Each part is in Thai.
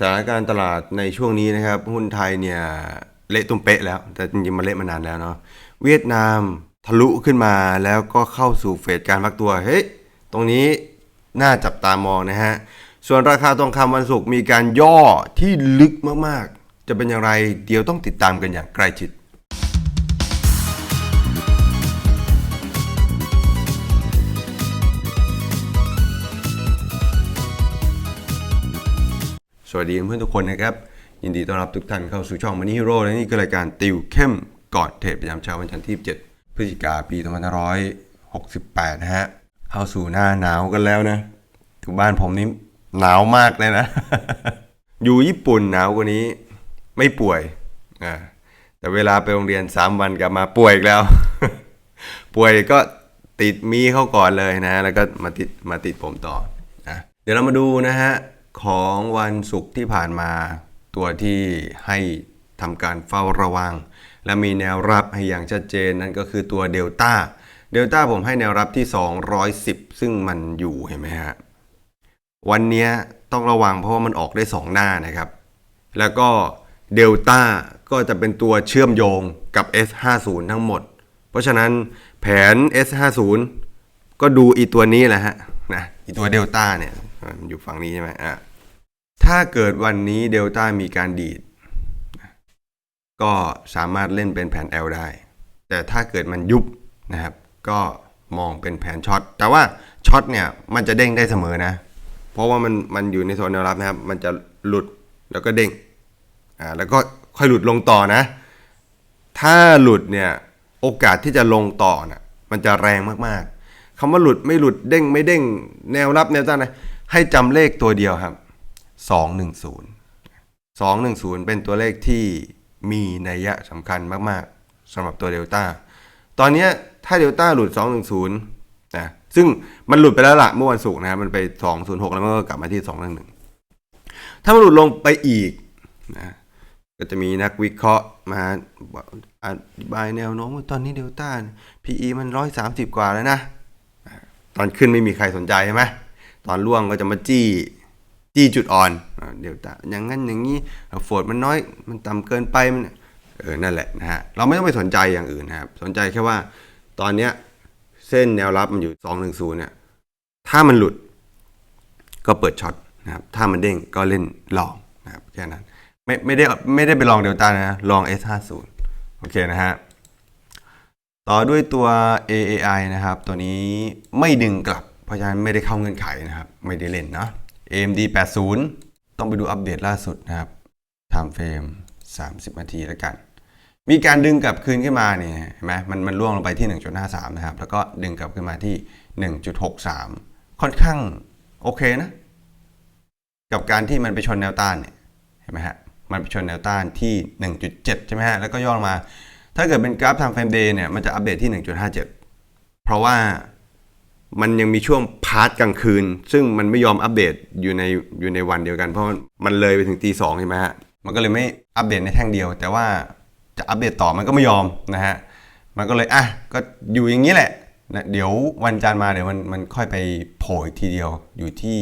สถานการณ์ตลาดในช่วงนี้นะครับ หุ้นไทยเนี่ยเละตุ้มเป๊ะแล้ว แต่จริงๆมันเละมานานแล้วเนาะเวียดนามทะลุขึ้นมาแล้วก็เข้าสู่เฟสการพักตัวเฮ้ยตรงนี้น่าจับตามองนะฮะส่วนราคาทองคำวันศุกร์มีการย่อที่ลึกมากๆ จะเป็นอย่างไรเดี๋ยวต้องติดตามกันอย่างใกล้ชิด วัสดีเพื่อนทุกคนนะครับ ยินดีต้อนรับทุกท่านเข้าสู่ช่องมันนี่ฮีโร่และนี่คือรายการติวเข้มก่อนเทรดประจำเช้าวันจันทร์ที่ 7 พฤศจิกาปี2568 นะฮะ เข้าสู่หน้าหนาวกันแล้วนะอยู่บ้านผมนี่หนาวมากเลยนะ อยู่ญี่ปุ่นหนาวกว่านี้ ไม่ป่วยอ่าแต่เวลาไปโรงเรียน 3 วันกลับมาป่วยอีกแล้ว ป่วยก็ติดมีเข้าก่อนเลยนะ แล้วก็มาติดมาติดผมต่อนะเดี๋ยวเรามาดูนะฮะ ของวันศุกร์ที่ผ่านมาตัวที่ให้ทำการเฝ้าระวัง และมีแนวรับให้อย่างชัดเจนนั่นก็คือตัวเดลต้าเดลต้าผมให้แนวรับที่ 210 ซึ่งมันอยู่เห็นไหมฮะวันนี้ต้องระวังเพราะว่ามันออกได้ 2 หน้านะครับ แล้วก็เดลต้าก็จะเป็นตัวเชื่อมโยงกับ S50 ทั้งหมด เพราะฉะนั้นแผน S50 ก็ดูอีตัวนี้แหละฮะนะอีตัวเดลต้าเนี่ยมันอยู่ฝั่งนี้ใช่ไหมอะ ถ้าเกิดวันนี้เดลต้ามีการดีด ก็สามารถเล่นเป็นแผน L ได้ แต่ถ้าเกิดมันยุบนะครับ ก็มองเป็นแผนช็อต แต่ว่าช็อตเนี่ยมันจะเด้งได้เสมอนะ เพราะว่ามันมันอยู่ในโซนแนวรับนะครับ มันจะหลุดแล้วก็เด้ง อ่า แล้วก็ค่อยหลุดลงต่อนะ ถ้าหลุดเนี่ยโอกาสที่จะลงต่อน่ะมันจะแรงมากๆคำว่าหลุดไม่หลุดเด้งไม่เด้งแนวรับแนวต้านนะให้จำเลขตัวเดียวครับ 210 210 เป็นตัวเลขที่มีนัยยะสำคัญมากๆสำหรับตัวเดลต้าตอนนี้ถ้าเดลต้าหลุด 210นะซึ่งมันหลุดไปแล้วละเมื่อวันศุกร์นะครับมันไป 206 แล้วมันก็กลับมาที่ 211 ถ้ามันหลุดลงไปอีกนะก็จะมีนักวิเคราะห์มาอธิบายแนวโน้มว่าตอนนี้เดลต้า PE มัน 130 กว่าแล้วนะ ตอนขึ้นไม่มีใครสนใจใช่ไหมตอนล่วงก็จะมาจี้ จี้จุดอ่อน เดี๋ยวตาอย่างนั้นอย่างนี้โฟดมันน้อยมันต่ำเกินไปมันเออนั่นแหละนะฮะเราไม่ต้องไปสนใจอย่างอื่นนะครับ สนใจแค่ว่าตอนเนี้ยเส้นแนวรับมันอยู่210เนี่ยถ้ามันหลุดก็เปิดช็อตนะครับถ้ามันเด้งก็เล่นลองนะครับแค่นั้นไม่ไม่ได้ไม่ได้ไปลองเดลต้านะลอง S50 โอเคนะฮะต่อด้วยตัว AAI นะครับ ตัวนี้ไม่ดึงกลับ เพราะฉะนั้นไม่ได้เข้าเงื่อนไขนะครับ ไม่ได้เล่นเนาะ AMD 80 ต้องไปดูอัปเดตล่าสุดนะครับ time frame 30 นาทีแล้วกัน มีการดึงกลับคืนขึ้นมาเนี่ยเห็นไหมมันมันล่วงลงไปที่ 1.53 นะครับ แล้วก็ดึงกลับขึ้นมาที่ 1.63 ค่อนข้างโอเคนะ กับการที่มันไปชนแนวต้านเนี่ยเห็นไหมฮะมันไปชนแนวต้านที่ 1.7 ใช่ไหมฮะ แล้วก็ย่อลงมา ถ้าเกิดเป็นกราฟ time frame day เนี่ย มันจะอัปเดตที่ 1.57 เพราะว่า มันยังมีช่วงพาร์ทกลางคืน ซึ่งมันไม่ยอมอัปเดตอยู่ในอยู่ในวันเดียวกัน เพราะมันเลยไปถึงตีสองใช่ไหมฮะมันก็เลยไม่อัปเดตในแท่งเดียว แต่ว่าจะอัปเดตต่อมันก็ไม่ยอมนะฮะมันก็เลยอะก็อยู่อย่างนี้แหละนะเดี๋ยววันจันทร์มาเดี๋ยวมันมันค่อยไปโผล่ทีเดียวอยู่ที่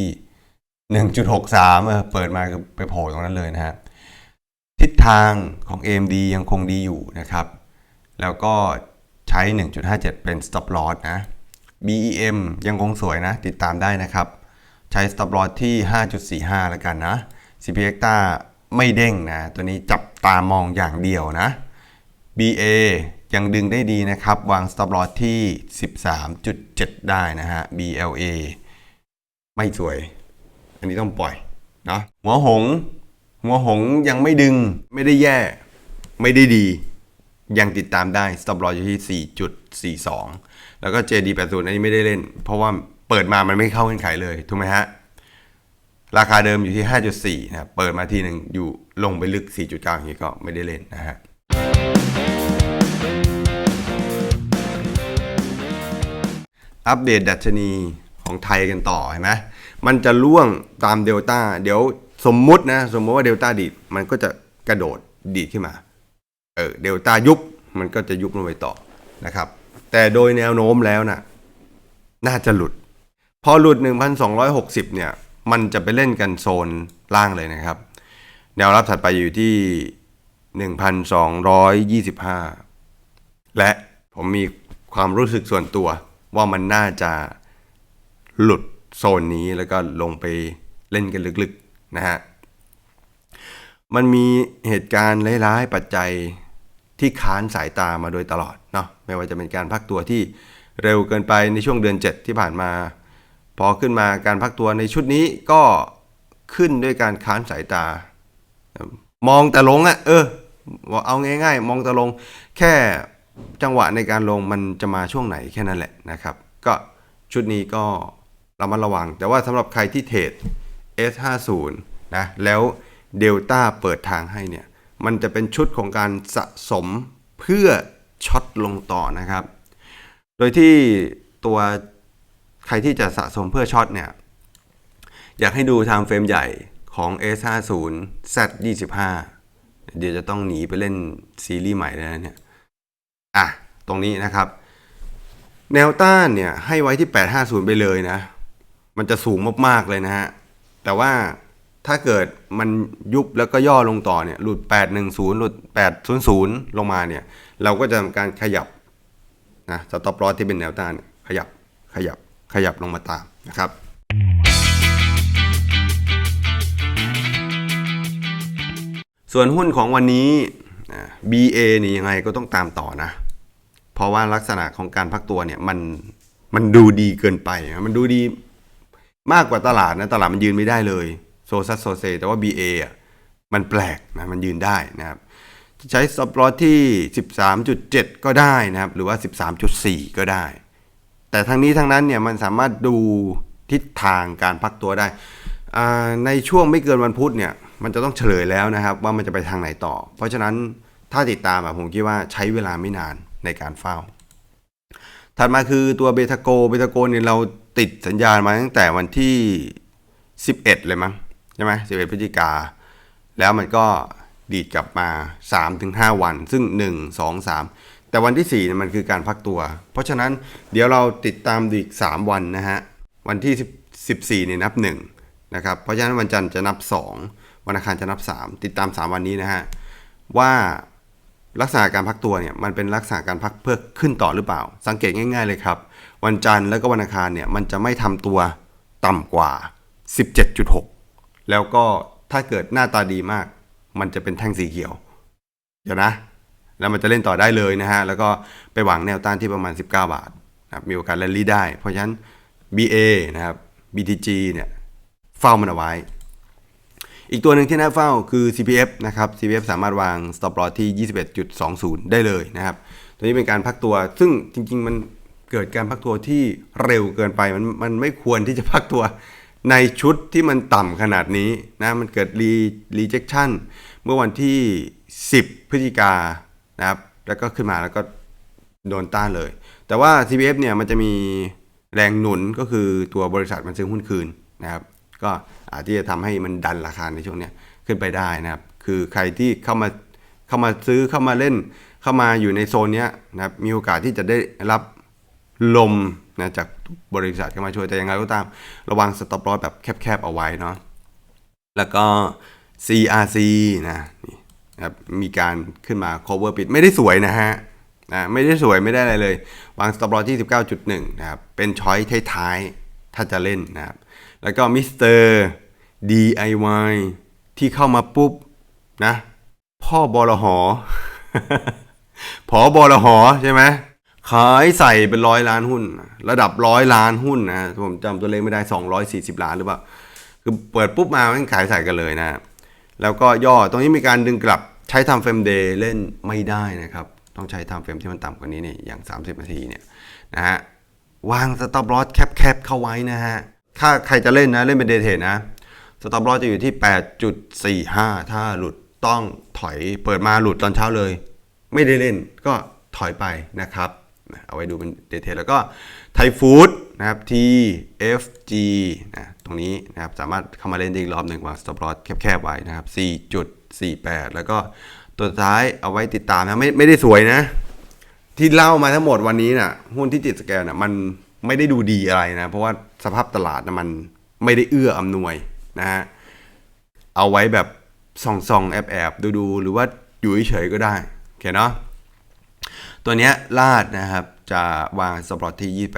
1.63เออเปิดมาไปโผล่ตรงนั้นเลยนะฮะทิศทางของ AMD ยังคงดีอยู่นะครับ แล้วก็ใช้ 1.57 เป็น stop loss นะ BEM ยังคงสวยนะ ติดตามได้นะครับ ใช้ stop loss ที่ 5.45 แล้วกันนะ CP e x t a ไม่เด้งนะ ตัวนี้จับตามองอย่างเดียวนะ BA ยังดึงได้ดีนะครับ วาง stop loss ที่ 13.7 ได้นะฮะ BLA ไม่สวย อันนี้ต้องปล่อยนะหัวหง หัวหงยังไม่ดึง ไม่ได้แย่ ไม่ได้ดี ยังติดตามได้ stop loss อยู่ที่ 4.42 แล้วก็ JD 80อันนี้ไม่ได้เล่น เพราะว่าเปิดมามันไม่เข้าเงื่อนไขเลยถูกไหมฮะ ราคาเดิมอยู่ที่ 5.4 นะครับเปิดมาทีหนึ่งอยู่ลงไปลึก 4.9อย่างนี้ก็ไม่ได้เล่นนะฮะอัปเดตดัชนีของไทยกันต่อเห็นไหมมันจะล่วงตามเดลต้าเดี๋ยวสมมุตินะ สมมติว่าเดลต้าดีดมันก็จะกระโดดดีดขึ้นมา เออเดลต้ายุบมันก็จะยุบลงไปต่อนะครับ แต่โดยแนวโน้มแล้วนะ่ะ น่าจะหลุด พอหลุด 1,260 เนี่ย มันจะไปเล่นกันโซนล่างเลยนะครับ แนวรับถัดไปอยู่ที่ 1,225 และผมมีความรู้สึกส่วนตัวว่ามันน่าจะหลุดโซนนี้แล้วก็ลงไปเล่นกันลึกๆนะฮะ มันมีเหตุการณ์ร้ายๆปัจจัยที่ค้านสายตามาโดยตลอด เนาะไม่ว่าจะเป็นการพักตัวที่เร็วเกินไปในช่วงเดือน 7 ที่ผ่านมา พอขึ้นมาการพักตัวในชุดนี้ก็ขึ้นด้วยการค้านสายตา มองแต่ลงอะ่ะเออว่าเอาง่ายๆ มองแต่ลงแค่จังหวะในการลงมันจะมาช่วงไหนแค่นั้นแหละนะครับ ก็ชุดนี้ก็ระมัดระวัง แต่ว่าสำหรับใครที่เทรด S50 นะแล้วเดลต้าเปิดทางให้เนี่ย มันจะเป็นชุดของการสะสมเพื่อ ช็อตลงต่อนะครับ โดยที่ตัวใครที่จะสะสมเพื่อช็อตเนี่ย อยากให้ดูไทม์เฟรมใหญ่ของ S50 Z25 เดี๋ยวจะต้องหนีไปเล่นซีรีส์ใหม่แล้วนะเนี่ย อะ ตรงนี้นะครับ แนวต้านเนี่ยให้ไว้ที่ 850 ไปเลยนะ มันจะสูงมาก ๆ เลยนะฮะ แต่ว่า ถ้าเกิดมันยุบแล้วก็ย่อลงต่อเนี่ยหลุด 810 หลุด 800 ลงมาเนี่ย เราก็จะทำการขยับนะสต็อปลอสที่เป็นแนวต้านเนี่ยขยับขยับขยับลงมาตามนะครับส่วนหุ้นของวันนี้อ่า BA นี่ยังไงก็ต้องตามต่อนะ เพราะว่าลักษณะของการพักตัวเนี่ยมันมันดูดีเกินไป มันดูดีมากกว่าตลาดนะ ตลาดมันยืนไม่ได้เลย โซซัสโซเซแต่ว่า BA อะมันแปลกนะมันยืนได้นะครับจะใช้สปอตที่ 13.7 ก็ได้นะครับ หรือว่า 13.4 ก็ได้ แต่ทั้งนี้ทั้งนั้นเนี่ยมันสามารถดูทิศทางการพักตัวได้ ในช่วงไม่เกินวันพุธเนี่ยมันจะต้องเฉลยแล้วนะครับว่ามันจะไปทางไหนต่อ เพราะฉะนั้นถ้าติดตามผมคิดว่าใช้เวลาไม่นานในการเฝ้า ถัดมาคือตัวเบทาโก เบทาโกเนี่ยเราติดสัญญาณมาตั้งแต่วันที่ 11 เลยมั้ง ใช่ไหม11พฤศจิกา แล้วมันก็ดีดกลับมา 3-5 วัน ซึ่ง 1 2 3 แต่วันที่4นี่มันคือการพักตัว เพราะฉะนั้นเดี๋ยวเราติดตามอีก 3 วันนะฮะ วันที่ 14เนี่ยนับ1นะครับเพราะฉะนั้นวันจันทร์จะนับ 2 วันอังคารจะนับ 3 ติดตาม 3 วันนี้นะฮะ ว่าลักษณะการพักตัวเนี่ยมันเป็นลักษณะการพักเพื่อขึ้นต่อหรือเปล่า สังเกตง่าย ๆเลยครับ วันจันทร์แล้วก็วันอังคารเนี่ยมันจะไม่ทำตัวต่ำกว่า 17.6 แล้วก็ถ้าเกิดหน้าตาดีมาก มันจะเป็นแท่งสีเขียว เดี๋ยวนะ แล้วมันจะเล่นต่อได้เลยนะฮะ แล้วก็ไปหวังแนวต้านที่ประมาณ 19 บาทนะครับมีโอกาสแรลลี่ได้ เพราะฉะนั้น BA นะครับ BTG เนี่ยเฝ้ามันเอาไว้ อีกตัวหนึ่งที่น่าเฝ้าคือ CPF นะครับ CPF สามารถวาง stop loss ที่ 21.20 ได้เลยนะครับ ตัวนี้เป็นการพักตัว ซึ่งจริง ๆ มันเกิดการพักตัวที่เร็วเกินไป มันมันไม่ควรที่จะพักตัว ในชุดที่มันต่ำขนาดนี้นะมันเกิด re- rejection เมื่อวันที่ 10 พฤศจิกานะครับแล้วก็ขึ้นมาแล้วก็โดนต้านเลย แต่ว่า CPF เนี่ยมันจะมีแรงหนุนก็คือตัวบริษัทมันซื้อหุ้นคืนนะครับ ก็อาจที่จะทำให้มันดันราคาในช่วงนี้ขึ้นไปได้นะครับ คือใครที่เข้ามาเข้ามาซื้อเข้ามาเล่น เข้ามาอยู่ในโซนนี้นะครับมีโอกาสที่จะได้รับลม นะจากบริษัทเข้ามาช่วยแต่ยังไงก็ตามระวังสต็อปลอสแบบแคบๆเอาไว้เนาะแล้วก็ CRC นะนี่นะครับมีการขึ้นมา cover ปิดไม่ได้สวยนะฮะนะไม่ได้สวยไม่ได้อะไรเลย วาง stop loss ที่ 19.1 นะครับ เป็นช้อยท้ายๆ ถ้าจะเล่นนะครับ แล้วก็มิสเตอร์ DIY ที่เข้ามาปุ๊บนะ พ่อบอลหอผอบอลหอใช่ไหม ขายใส่เป็นร้อยล้านหุ้น ระดับร้อยล้านหุ้นนะผมจำตัวเลขไม่ได้ 240 ล้านหรือเปล่าคือเปิดปุ๊บมามันขายใส่กันเลยนะ แล้วก็ย่อตรงนี้มีการดึงกลับใช้ทำเฟรมเดย์เล่นไม่ได้นะครับ ต้องใช้ทำเฟรมที่มันต่ำกว่านี้เนี่ยอย่าง 30 นาทีเนี่ยนะฮะวางสต็อปลอสแคบๆเข้าไว้นะฮะถ้าใครจะเล่นนะเล่นเป็นเดย์เทรดนะสต็อปลอสจะอยู่ที่ 8.45 ถ้าหลุดต้องถอยเปิดมาหลุดตอนเช้าเลย ไม่ได้เล่นก็ถอยไปนะครับ เอาไว้ดูเป็นเดทเทแล้วก็ไทยฟู้ดนะครับ TFG นะตรงนี้นะครับสามารถเข้ามาเล่นได้อีกรอบหนึ่งวาง stop loss แคบๆไว้นะครับ 4.48 แล้วก็ตัวท้ายเอาไว้ติดตามนะไม่ไม่ได้สวยนะ ที่เล่ามาทั้งหมดวันนี้น่ะหุ้นที่ติดสแกนน่ะมันไม่ได้ดูดีอะไรนะ เพราะว่าสภาพตลาดนะมันไม่ได้เอื้ออำนวยนะฮะเอาไว้แบบส่องส่องๆแอบแอบดูดูๆหรือว่าอยู่เฉยๆก็ได้โอเคเนาะ ตัวเนี้ยลาดนะครับจะวางสปอตที่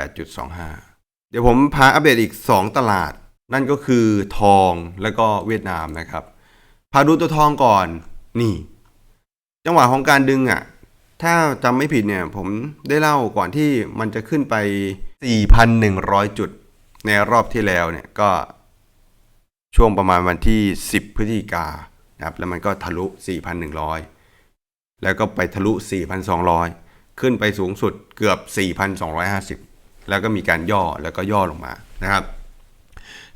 28.25 เดี๋ยวผมพาอัปเดตอีก 2 ตลาด นั่นก็คือทองแล้วก็เวียดนามนะครับ พาดูตัวทองก่อนนี่ จังหวะของการดึงอะ ถ้าจำไม่ผิดเนี่ย ผมได้เล่าก่อนที่มันจะขึ้นไป 4,100 จุด ในรอบที่แล้วเนี่ยก็ช่วงประมาณวันที่ 10 พฤศจิกานะครับ แล้วมันก็ทะลุ 4,100 แล้วก็ไปทะลุ 4,200 ขึ้นไปสูงสุดเกือบ 4,250 แล้วก็มีการย่อแล้วก็ย่อลงมานะครับ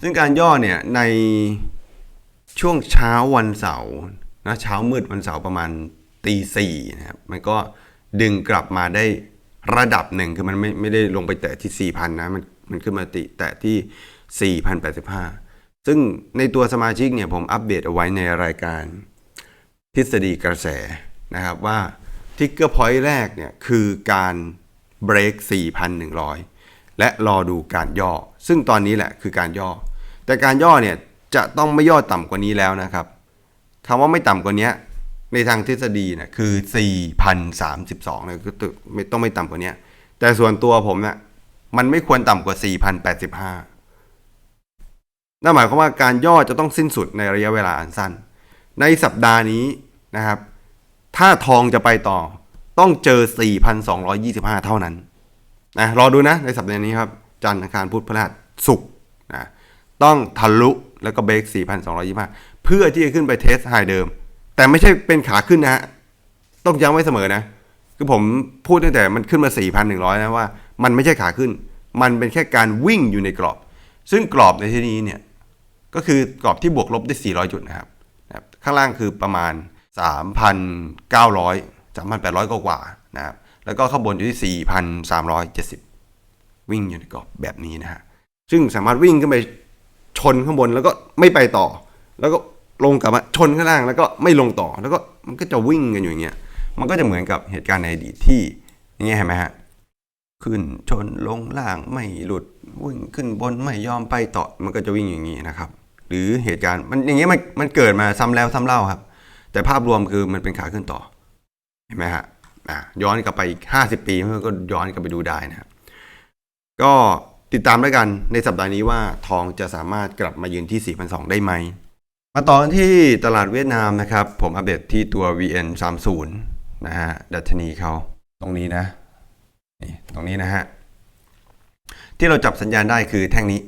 ซึ่งการย่อเนี่ยในช่วงเช้าวันเสาร์นะเช้ามืดวันเสาร์ประมาณตีสี่นะครับมันก็ดึงกลับมาได้ระดับหนึ่งคือมันไม่ไม่ได้ลงไปแตะที่ 4,000 นะมันมันขึ้นมาติแตะที่ 4,085 ซึ่งในตัวสมาชิกเนี่ยผมอัปเดตเอาไว้ในรายการทฤษฎีกระแสนะครับว่า ทิกเกอร์พอยต์แรกเนี่ยคือการเบรก4,100 และรอดูการย่อ ซึ่งตอนนี้แหละคือการย่อ แต่การย่อเนี่ยจะต้องไม่ย่อต่ำกว่านี้แล้วนะครับคำว่าไม่ต่ำกว่านี้ในทางทฤษฎีเนี่ยคือ 4,032เลยก็ไม่ต้องไม่ต่ำกว่านี้แต่ส่วนตัวผมเนี่ยมันไม่ควรต่ำกว่า 4,085นั่นหมายความว่าการย่อจะต้องสิ้นสุดในระยะเวลาอันสั้น ในสัปดาห์นี้นะครับ ถ้าทองจะไปต่อต้องเจอ 4,225 เท่านั้นนะรอดูนะในสัปดาห์นี้ครับ จันทร์อังคารพุธพฤหัสศุกร์นะต้องทะลุแล้วก็เบรก 4,225 เพื่อที่จะขึ้นไปเทสไฮเดิม แต่ไม่ใช่เป็นขาขึ้นนะฮะต้องย้ำไว้เสมอนะ คือผมพูดตั้งแต่มันขึ้นมา 4,100 นะว่า มันไม่ใช่ขาขึ้น มันเป็นแค่การวิ่งอยู่ในกรอบ ซึ่งกรอบในที่นี้เนี่ยก็คือกรอบที่บวกลบได้ 400 จุดนะครับนะครับข้างล่างคือประมาณ 3,900 3,800 กว่าๆนะครับแล้วก็ข้างบนอยู่ที่ 4,370 วิ่งอยู่ในกรอบแบบนี้นะฮะซึ่งสามารถวิ่งขึ้นไปชนข้างบนแล้วก็ไม่ไปต่อ แล้วก็ลงกลับมาชนข้างล่างแล้วก็ไม่ลงต่อแล้วก็มันก็จะวิ่งกันอยู่อย่างเงี้ยมันก็จะเหมือนกับเหตุการณ์ในอดีตที่อย่างเงี้ยเห็นไหมฮะขึ้นชนลงล่างไม่หลุดวิ่งขึ้นบนไม่ยอมไปต่อมันก็จะวิ่งอย่างนี้นะครับ หรือเหตุการณ์มันอย่างเงี้ยมันมันเกิดมาซ้ำแล้วซ้ำเล่าครับ แต่ภาพรวมคือมันเป็นขาขึ้นต่อ เห็นไหมฮะอะย้อนกลับไปอีกห้าสิบปีมันก็ย้อนกลับไปดูได้นะครับ ก็ติดตามด้วยกันในสัปดาห์นี้ว่าทองจะสามารถกลับมายืนที่ 4,200 ได้ไหม มาต่อนที่ตลาดเวียดนามนะครับ ผมอัปเดตที่ตัว VN 30นะฮะ ดัชนีเขาตรงนี้นะ นี่ตรงนี้นะฮะ ที่เราจับสัญญาณได้คือแท่งนี้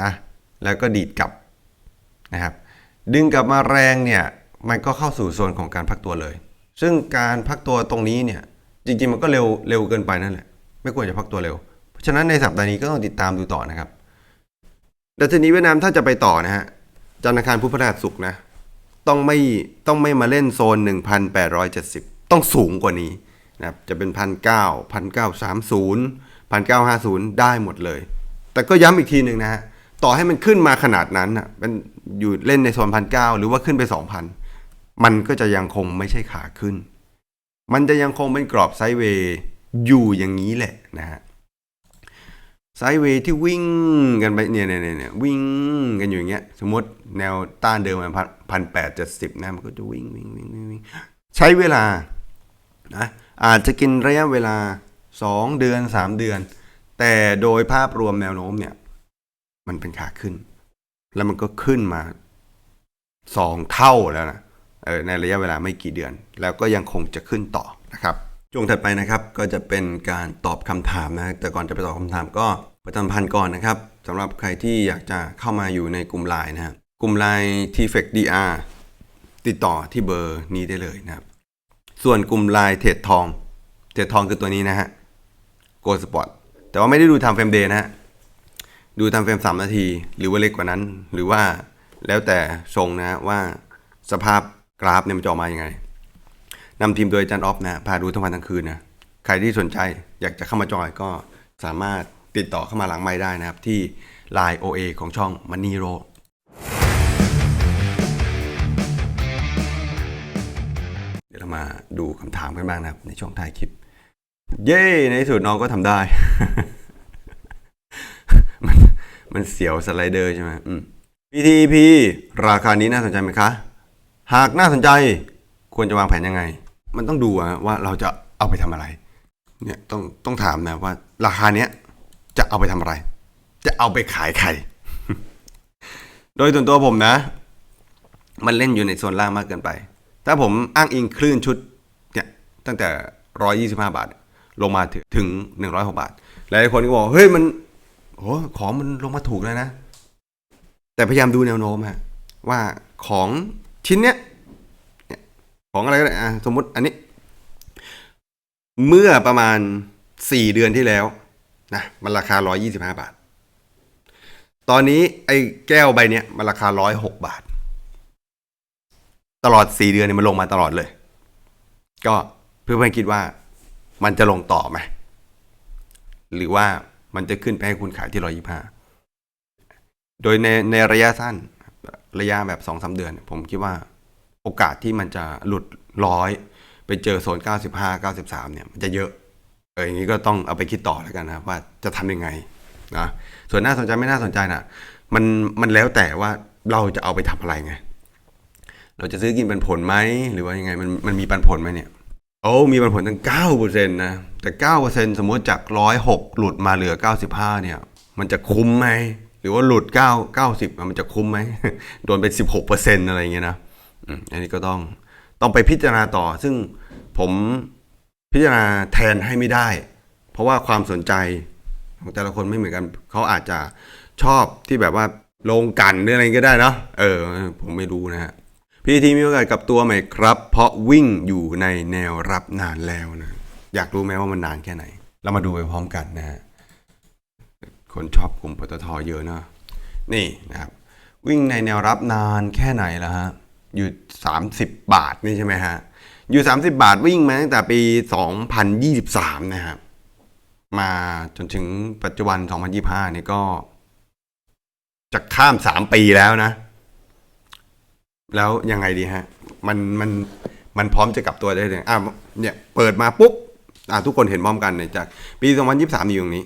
นะ แล้วก็ดีดกลับนะครับ ดึงกลับมาแรงเนี่ย มันก็เข้าสู่โซนของการพักตัวเลย ซึ่งการพักตัวตรงนี้เนี่ยจริงๆมันก็เร็วเร็วเกินไปนั่นแหละ ไม่ควรจะพักตัวเร็ว เพราะฉะนั้นในสัปดาห์นี้ก็ต้องติดตามดูต่อนะครับดัชนีเวียดนามถ้าจะไปต่อนะฮะจันทร์อังคารพุธพฤหัสศุกร์นะต้องไม่ต้องไม่มาเล่นโซน 1,870 ต้องสูงกว่านี้นะครับจะเป็น 1,900 1,930 1,950 ได้หมดเลย แต่ก็ย้ำอีกทีหนึ่งนะฮะต่อให้มันขึ้นมาขนาดนั้นอะเป็นอยู่เล่นในโซน 1,900 หรือว่าขึ้นไป 2,000 มันก็จะยังคงไม่ใช่ขาขึ้น มันจะยังคงเป็นกรอบไซด์เวย์อยู่อย่างนี้แหละนะฮะไซด์เวย์ที่วิ่งกันไปเนี่ยเนี่ยเนี่ยเนี่ยวิ่งกันอยู่อย่างเงี้ย สมมติแนวต้านเดิมมันพันแปดเจ็ดสิบนะมันก็จะวิ่งวิ่งวิ่งวิ่งใช้เวลานะอาจจะกินระยะเวลาสองเดือนสามเดือน แต่โดยภาพรวมแนวโน้มเนี่ย มันเป็นขาขึ้น แล้วมันก็ขึ้นมาสองเท่าแล้วนะ ในระยะเวลาไม่กี่เดือน แล้วก็ยังคงจะขึ้นต่อนะครับช่วงถัดไปนะครับก็จะเป็นการตอบคำถามนะแต่ก่อนจะไปตอบคำถามก็ประจำพันก่อนนะครับสำหรับใครที่อยากจะเข้ามาอยู่ในกลุ่มไลน์นะครับกลุ่มไลน์ t f e c DR ติดต่อที่เบอร์นี้ได้เลยนะครับ ส่วนกลุ่มไลน์เทรดทองเทรดทองคือตัวนี้นะฮะ Go Spot แต่ว่าไม่ได้ดูทำเฟรมเดย์นะฮะดูทำเฟรมสามนาที หรือว่าเล็กกว่านั้น หรือว่าแล้วแต่ทรงนะฮะว่าสภาพ กราฟเนี่ยมันจะออกมายังไงนำทีมโดยอาจารย์ออฟนะพาดูทั้งวันทั้งคืนนะใครที่สนใจอยากจะเข้ามาจอยก็สามารถติดต่อเข้ามาหลังไม่ได้นะครับ ที่ Line OA ของช่อง Money r o เดี๋ยวเรามาดูคำถามกันบ้างนะครับ ในช่วงท้ายคลิป เย้ ในสุดน้องก็ทำได้ มันมันเสียวสไลเดอร์ใช่ไหมอืม PTP ราคานี้น่าสนใจไหมคะ หากน่าสนใจควรจะวางแผนยังไง มันต้องดูว่าเราจะเอาไปทำอะไร เนี่ยต้องต้องถามนะว่า ราคาเนี้ยจะเอาไปทำอะไร จะเอาไปขายใคร โดยส่วนตัวผมนะ มันเล่นอยู่ในโซนล่างมากเกินไป ถ้าผมอ้างอิงคลื่นชุดเนี่ยตั้งแต่ 125 บาท ลงมาถึงถึง106 บาท หลายคนก็บอกเฮ้ยมันโหของมันลงมาถูกแล้วนะ แต่พยายามดูแนวโน้มฮะว่าของ ชิ้นเนี้ยของอะไรก็ได้อะสมมติอันนี้ เมื่อประมาณ 4 เดือนที่แล้วนะมันราคา 125 บาท ตอนนี้ไอ้แก้วใบเนี้ยมันราคา 106 บาท ตลอด 4 เดือนเนี่ยมันลงมาตลอดเลย ก็เพื่อนๆคิดว่ามันจะลงต่อไหมหรือว่ามันจะขึ้นไปให้คุณขายที่ 125 โดยในในระยะสั้น ระยะแบบ2-3เดือน ผมคิดว่าโอกาสที่มันจะหลุดร้อยไปเจอโซน 95 93 เนี่ยมันจะเยอะเอออย่างนี้ก็ต้องเอาไปคิดต่อแล้วกันนะว่าจะทำยังไงนะส่วนน่าสนใจไม่น่าสนใจน่ะมันมันแล้วแต่ว่าเราจะเอาไปทำอะไรไง เราจะซื้อกินปันผลไหมหรือว่ายังไงมันมันมีปันผลไหมเนี่ยโอ้มีปันผลตั้งเก้าเปอร์เซ็นต์นะแต่เก้าเปอร์เซ็นต์สมมติจากร้อยหกหลุดมาเหลือเก้าสิบห้าเนี่ยมันจะคุ้มไหม หรือว่าหลุดเก้าเก้าสิบมันจะคุ้มไหมโดนไปสิบหกเปอร์เซ็นต์อะไรเงี้ยนะอันนี้ก็ต้องต้องไปพิจารณาต่อ ซึ่งผมพิจารณาแทนให้ไม่ได้ เพราะว่าความสนใจของแต่ละคนไม่เหมือนกัน เขาอาจจะชอบที่แบบว่าลงกันหรืออะไรก็ได้นะเออ ผมไม่รู้นะฮะพี่ทีมีโอกาสกลับตัวไหมครับ เพราะวิ่งอยู่ในแนวรับนานแล้วนะ อยากรู้ไหมว่ามันนานแค่ไหน เรามาดูไปพร้อมกันนะฮะ คนชอบกลุ่มปตทเยอะเนะ นี่นะครับวิ่งในแนวรับนานแค่ไหนแล้วฮะ อยู่ 30 บาทนี่ใช่ไหมฮะ อยู่ 30 บาทวิ่งมาตั้งแต่ปี 2023 นะครับ มาจนถึงปัจจุบัน 2025 นี่ก็ จะข้าม 3 ปีแล้วนะ แล้วยังไงดีฮะ มันมันมันพร้อมจะกลับตัวได้เลยอะเนี่ยเปิดมาปุ๊บ อะทุกคนเห็นพร้อมกันเนี่ยจากปี 2023 อยู่ตรงนี้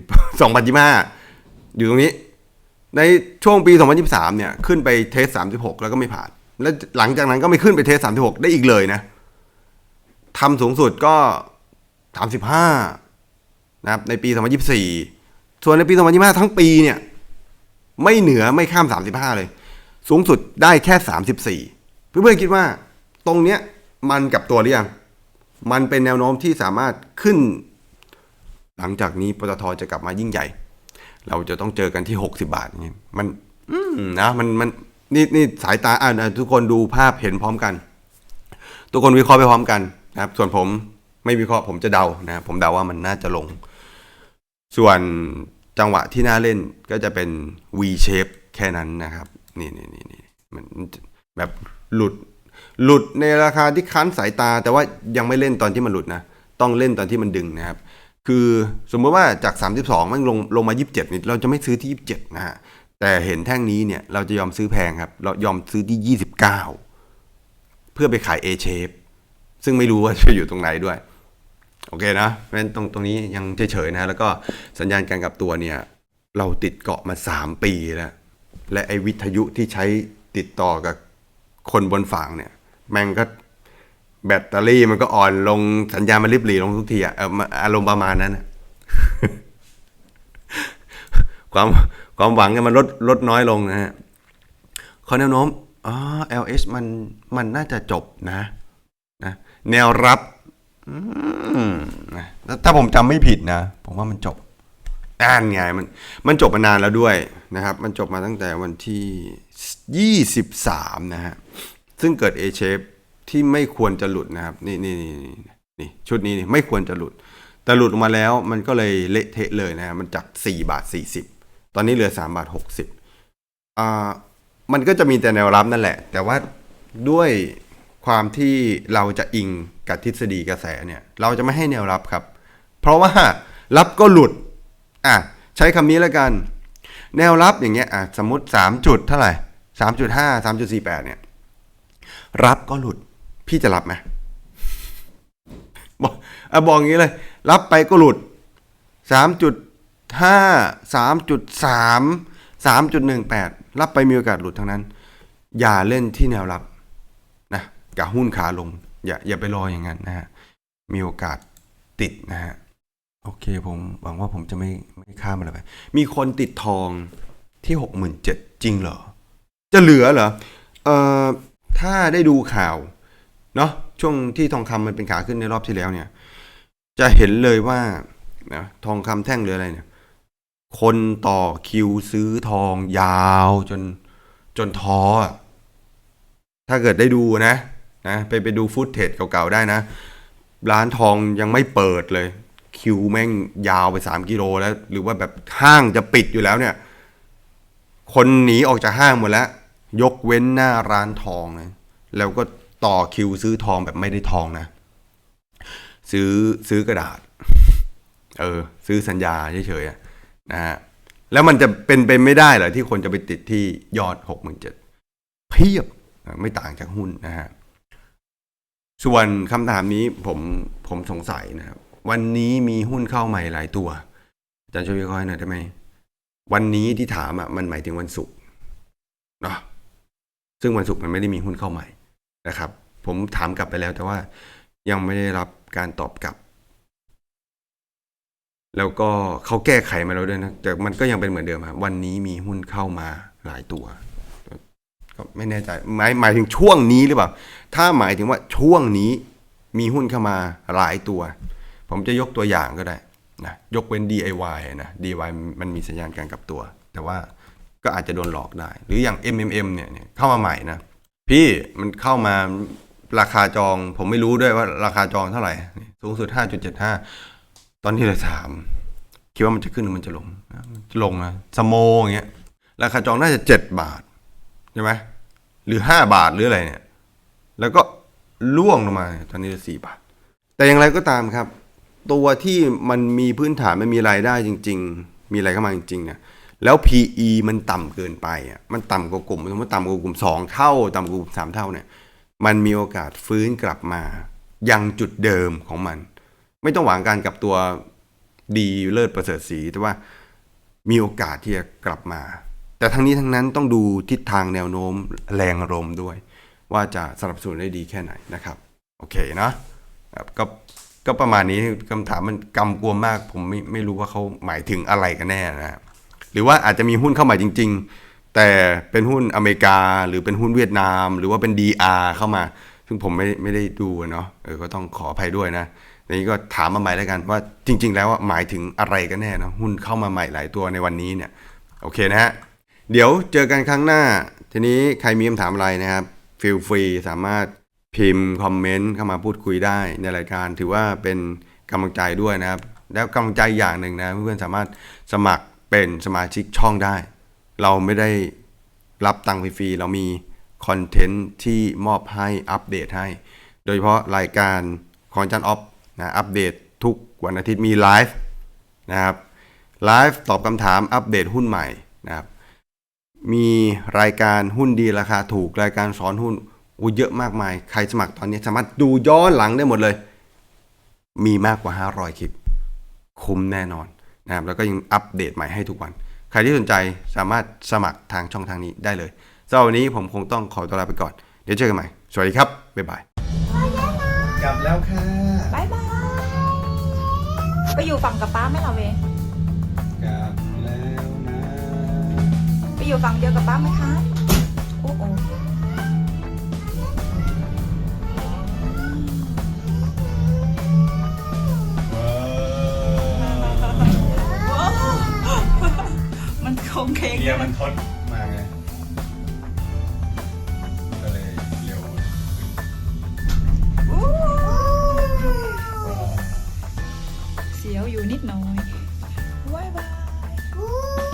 2025อยู่ตรงนี้ ในช่วงปี2023เนี่ย ขึ้นไปเทส36แล้วก็ไม่ผ่าน แล้วหลังจากนั้นก็ไม่ขึ้นไปเทส36ได้อีกเลยนะทำสูงสุดก็35นะครับในปี2024ส่วนในปี2025ทั้งปีเนี่ย ไม่เหนือไม่ข้าม35เลย สูงสุดได้แค่34เพื่อนๆคิดว่าตรงเนี้ยมันกับตัวหรือยัง มันเป็นแนวโน้มที่สามารถขึ้น หลังจากนี้ปตทจะกลับมายิ่งใหญ่ เราจะต้องเจอกันที่ 60 บาทนี่มันอืมนะมันมันนี่นี่สายตาอ่านทุกคนดูภาพเห็นพร้อมกัน ทุกคนวิเคราะห์ไปพร้อมกันนะครับ ส่วนผมไม่วิเคราะห์ผมจะเดานะผมเดาว่ามันน่าจะลง ส่วนจังหวะที่น่าเล่นก็จะเป็น V shape แค่นั้นนะครับ นี่นี่นี่นี่มันแบบหลุดหลุดในราคาที่คั้นสายตา แต่ว่ายังไม่เล่นตอนที่มันหลุดนะ ต้องเล่นตอนที่มันดึงนะครับ คือสมมติว่าจาก 32 มันลงลงมา 27 นี่เราจะไม่ซื้อที่ 27 นะฮะ แต่เห็นแท่งนี้เนี่ย เราจะยอมซื้อแพงครับ เรายอมซื้อที่ 29 เพื่อไปขาย A shape ซึ่งไม่รู้ว่าจะอยู่ตรงไหนด้วย โอเคนะเพราะฉะนั้นตรงตรงนี้ยังเฉยๆนะ แล้วก็สัญญาณการกลับตัวเนี่ย เราติดเกาะมา 3 ปีแล้ว และไอ้วิทยุที่ใช้ติดต่อกับคนบนฝั่งเนี่ย แม่งก็ แบตเตอรี่มันก็อ่อนลงสัญญาณมันริบหรี่ลงทุกทีอะอารมณ์ประมาณนั้นอะความความหวังเนี่ยมันลดลดน้อยลงนะฮะข้อแนวโน้มอ๋อ LH มันมันน่าจะจบนะนะแนวรับนะถ้าผมจำไม่ผิดนะ ผมว่ามันจบอ่านไงมันมันจบมานานแล้วด้วยนะครับ มันจบมาตั้งแต่วันที่ 23 นะฮะ ซึ่งเกิด A shape ที่ไม่ควรจะหลุดนะครับ นี่นี่นี่นี่ชุดนี้นี่ไม่ควรจะหลุด แต่หลุดออกมาแล้วมันก็เลยเละเทะเลยนะฮะมันจาก4บาท40 ตอนนี้เหลือ3บาท60อ่ามันก็จะมีแต่แนวรับนั่นแหละ แต่ว่าด้วยความที่เราจะอิงกับทฤษฎีกระแสเนี่ย เราจะไม่ให้แนวรับครับ เพราะว่ารับก็หลุดอะใช้คำนี้แล้วกัน แนวรับอย่างเงี้ยอะสมมติ 3 จุดเท่าไหร่3.5 3.48เนี่ยรับก็หลุด พี่จะรับไหมบอกอะบอกงี้เลย รับไปก็หลุด 3.5 3.3 3.18 รับไปมีโอกาสหลุดทั้งนั้น อย่าเล่นที่แนวรับกับหุ้นขาลง อย่าอย่าไปรออย่างนั้นนะฮะ มีโอกาสติดนะฮะ โอเคผมหวังว่าผมจะไม่ไม่ข้ามอะไรไป มีคนติดทองที่หกหมื่นเจ็ดจริงเหรอ จะเหลือเหรอ เอ่อ ถ้าได้ดูข่าว เนาะช่วงที่ทองคำมันเป็นขาขึ้นในรอบที่แล้วเนี่ย จะเห็นเลยว่านะทองคำแท่งหรืออะไรเนี่ย คนต่อคิวซื้อทองยาวจนจนท้อถ้าเกิดได้ดูนะนะไปไปดูฟุตเทจเก่าๆได้นะ ร้านทองยังไม่เปิดเลย คิวแม่งยาวไปสามกิโลแล้ว หรือว่าแบบห้างจะปิดอยู่แล้วเนี่ย คนหนีออกจากห้างหมดแล้ว ยกเว้นหน้าร้านทองนะแล้วก็ ต่อคิวซื้อทองแบบไม่ได้ทองนะ ซื้อซื้อกระดาษ เออ ซื้อสัญญาเฉยๆนะฮะแล้วมันจะเป็นไปไม่ได้เหรอที่คนจะไปติดที่ยอดหกหมื่นเจ็ดเพียบไม่ต่างจากหุ้นนะฮะส่วนคำถามนี้ผมผมสงสัยนะครับ วันนี้มีหุ้นเข้าใหม่หลายตัวอาจารย์ช่วยวิเคราะห์ให้หน่อยได้ไหมวันนี้ที่ถามอะมันหมายถึงวันศุกร์เนาะซึ่งวันศุกร์มันไม่ได้มีหุ้นเข้าใหม่ นะครับ ผมถามกลับไปแล้วแต่ว่ายังไม่ได้รับการตอบกลับ แล้วก็เขาแก้ไขมาแล้วด้วยนะแต่มันก็ยังเป็นเหมือนเดิมครับวันนี้มีหุ้นเข้ามาหลายตัวก็ไม่แน่ใจหมายหมายถึงช่วงนี้หรือเปล่า ถ้าหมายถึงว่าช่วงนี้มีหุ้นเข้ามาหลายตัว ผมจะยกตัวอย่างก็ได้นะยกเว้น DIY นะ DIY มันมีสัญญาณการกลับตัว แต่ว่าก็อาจจะโดนหลอกได้ หรืออย่าง MMM เนี่ยเนี่ยเข้ามาใหม่นะ พี่มันเข้ามาราคาจอง ผมไม่รู้ด้วยว่าราคาจองเท่าไหร่ สูงสุด 5.75 ตอนที่เราถาม คิดว่ามันจะขึ้นหรือมันจะลงจะลงนะสโมอย่างเงี้ย ราคาจองน่าจะ 7 บาท ใช่ไหมหรือ 5 บาทหรืออะไรเนี่ย แล้วก็ล่วงลงมา ตอนนี้จะ4บาท แต่อย่างไรก็ตามครับ ตัวที่มันมีพื้นฐานมันมีรายได้จริง ๆ มีอะไรเข้ามาจริงๆเนี่ย แล้ว PE มันต่ำเกินไปอะมันต่ำกว่ากลุ่มสมมติต่ำกว่ากลุ่ม 2 เท่า ต่ำกว่ากลุ่ม 3 เท่าเนี่ยมันมีโอกาสฟื้นกลับมา ยังจุดเดิมของมัน ไม่ต้องหวังการกลับตัวดีเลิศประเสริฐสีแต่ว่ามีโอกาสที่จะกลับมา แต่ทั้งนี้ทั้งนั้นต้องดูทิศทางแนวโน้มแรงลมด้วย ว่าจะสนับสนุนได้ดีแค่ไหนนะครับ โอเคนะก็ก็ประมาณนี้คำถามมันกำกวมมาก ผมไม่ไม่รู้ว่าเขาหมายถึงอะไรกันแน่นะครับ หรือว่าอาจจะมีหุ้นเข้ามาจริง ๆ แต่เป็นหุ้นอเมริกา หรือเป็นหุ้นเวียดนาม หรือว่าเป็น DR เข้ามา ซึ่งผมไม่ไม่ได้ดูเนาะเออก็ต้องขออภัยด้วยนะในนี้ก็ถามมาใหม่แล้วกันว่าจริง ๆ แล้วหมายถึงอะไรกันแน่นะหุ้นเข้ามาใหม่หลายตัวในวันนี้เนี่ยโอเคนะฮะเดี๋ยวเจอกันครั้งหน้า ทีนี้ใครมีคำถามอะไรนะครับฟีลฟรีสามารถพิมพ์คอมเมนต์เข้ามาพูดคุยได้ในรายการถือว่าเป็นกำลังใจด้วยนะครับ แล้วกำลังใจอย่างหนึ่งนะเพื่อนๆสามารถสมัคร เป็นสมาชิกช่องได้ เราไม่ได้รับตังค์ฟรีๆเรามีคอนเทนต์ที่มอบให้อัปเดตให้ โดยเฉพาะรายการของจันออฟนะอัปเดตทุกวันอาทิตย์มีไลฟ์นะครับไลฟ์ตอบคำถามอัปเดตหุ้นใหม่นะครับมีรายการหุ้นดีราคาถูกรายการสอนหุ้นอู้เยอะมากมาย ใครสมัครตอนนี้สามารถดูย้อนหลังได้หมดเลย มีมากกว่า 500 คลิป คุ้มแน่นอน นะครับแล้วก็ยังอัปเดตใหม่ให้ทุกวัน ใครที่สนใจสามารถสมัครทางช่องทางนี้ได้เลยสำหรับวันนี้ผมคงต้องขอตัวลาไปก่อน เดี๋ยวเจอกันใหม่ สวัสดีครับ บ๊ายบาย กลับแล้วค่ะบายบายไปอยู่ฝั่งกับป้าไหมล่ะเว กลับแล้วนะ ไปอยู่ฝั่งเดียวกับป้าไหมคะ คงเค้กเบียร์มันทดมาไง ก็เลยเร็วเสียวอยู่นิดหน่อยบายบาย